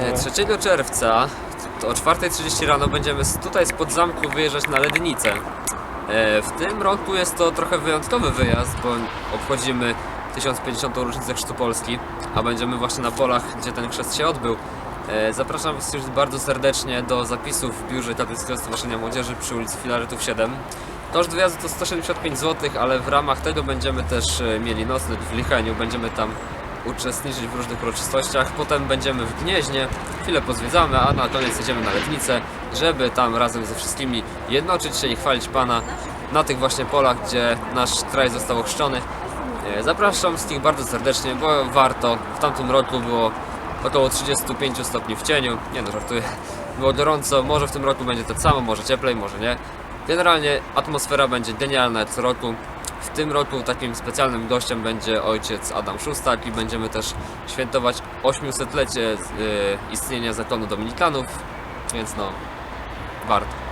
E, 3 czerwca o 4.30 rano będziemy tutaj spod zamku wyjeżdżać na Lednicę. E, W tym roku jest to trochę wyjątkowy wyjazd, bo obchodzimy 1050. rocznicę Chrztu Polski, a będziemy właśnie na polach, gdzie ten chrzest się odbył. E, Zapraszam Was już bardzo serdecznie do zapisów w biurze Katolickiego Stowarzyszenia Młodzieży przy ulicy Filaretów 7. Koszt wyjazdu to 175 zł, ale w ramach tego będziemy też e, mieli nocleg w Licheniu, będziemy tam uczestniczyć w różnych uroczystościach. Potem będziemy w Gnieźnie, chwilę pozwiedzamy, a na koniec jedziemy na Letnicę, żeby tam razem ze wszystkimi jednoczyć się i chwalić Pana na tych właśnie polach, gdzie nasz kraj został ochrzczony. E, Zapraszam wszystkich bardzo serdecznie, bo warto. W tamtym roku było około 35 stopni w cieniu. Nie no, żartuję. Było gorąco, może w tym roku będzie to samo, może cieplej, może nie. Generalnie atmosfera będzie genialna co roku. W tym roku takim specjalnym gościem będzie ojciec Adam Szustak i będziemy też świętować 800-lecie y, istnienia zakonu Dominikanów, więc no, warto.